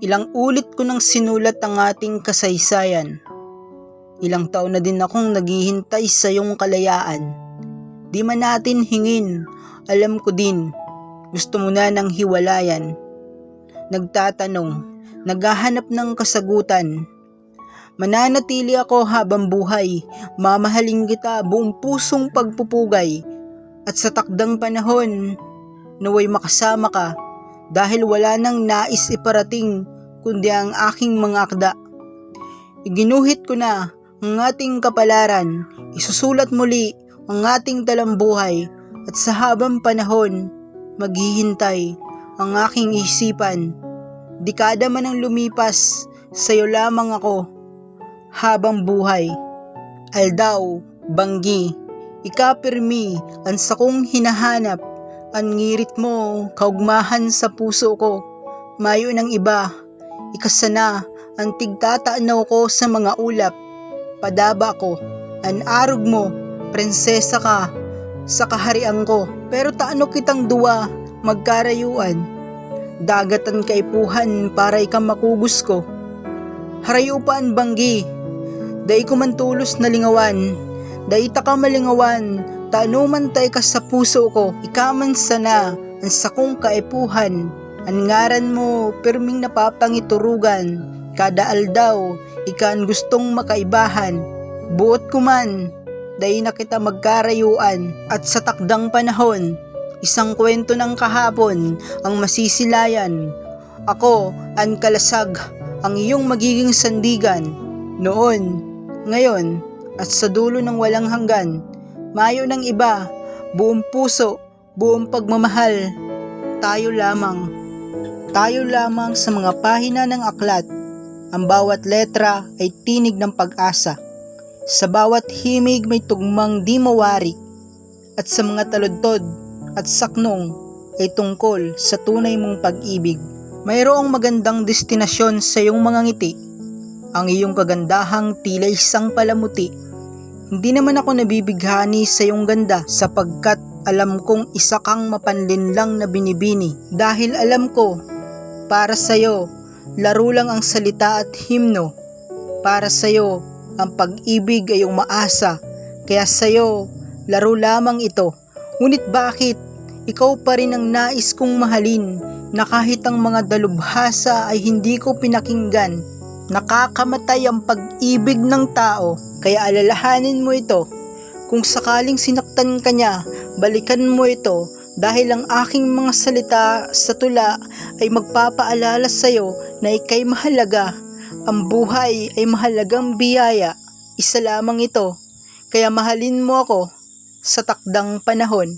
Ilang ulit ko nang sinulat ang ating kasaysayan. Ilang taon na din akong naghihintay sa iyong kalayaan. Di man natin hingin, alam ko din, gusto mo na ng hiwalayan. Nagtatanong, naghahanap ng kasagutan. Mananatili ako habang buhay, mamahalin kita buong pusong pagpupugay. At sa takdang panahon, naway makasama ka dahil wala nang nais iparating kundi ang aking mga akda. Iginuhit ko na ang ating kapalaran, isusulat muli ang ating talambuhay at sa habang panahon, maghihintay ang aking isipan. Dekada man ang lumipas, sa'yo lamang ako habang buhay. Aldaw, banggi, ikapirmi, ang sakong hinahanap, ang ngirit mo, kaugmahan sa puso ko, mayo ng iba, ikasana, ang tigtatanaw ko sa mga ulap, padaba ko, ang arog mo, prinsesa ka, sa kaharian ko, pero taano kitang duwa, magkarayuan, dagatan kaipuhan para ikang makugos ko, harayupan banggi, Day ko man tulos na lingawan, day ta ka malingawan, taano man tay ka sa puso ko, ikaman sana, ang sakong kaipuhan, ang ngaran mo, perming napapangiturugan, kada aldaw, ikan gustong makaibahan, buot ko man, day na kita magkarayuan, at sa takdang panahon, isang kwento ng kahapon, ang masisilayan, ako, ang kalasag, ang iyong magiging sandigan, noon, ngayon, at sa dulo ng walang hanggan, mayo ng iba, buong puso, buong pagmamahal, tayo lamang. Tayo lamang sa mga pahina ng aklat, ang bawat letra ay tinig ng pag-asa. Sa bawat himig may tugmang di mawari, at sa mga taludtod at saknong ay tungkol sa tunay mong pag-ibig. Mayroong magandang destinasyon sa iyong mga ngiti, ang iyong kagandahang tila isang palamuti. Hindi naman ako nabibighani sa iyong ganda sapagkat alam kong isa kang mapanlinlang na binibini dahil alam ko para sa iyo laro lang ang salita at himno. Para sa iyo ang pag-ibig ay umaasa. Kaya sa iyo laro lamang ito. Ngunit bakit? Ikaw pa rin ang nais kong mahalin na kahit ang mga dalubhasa ay hindi ko pinakinggan. Nakakamatay ang pag-ibig ng tao, kaya alalahanin mo ito. Kung sakaling sinaktan ka niya, balikan mo ito dahil ang aking mga salita sa tula ay magpapaalala sa iyo na ikay mahalaga. Ang buhay ay mahalagang biyaya. Isa lamang ito, kaya mahalin mo ako sa takdang panahon.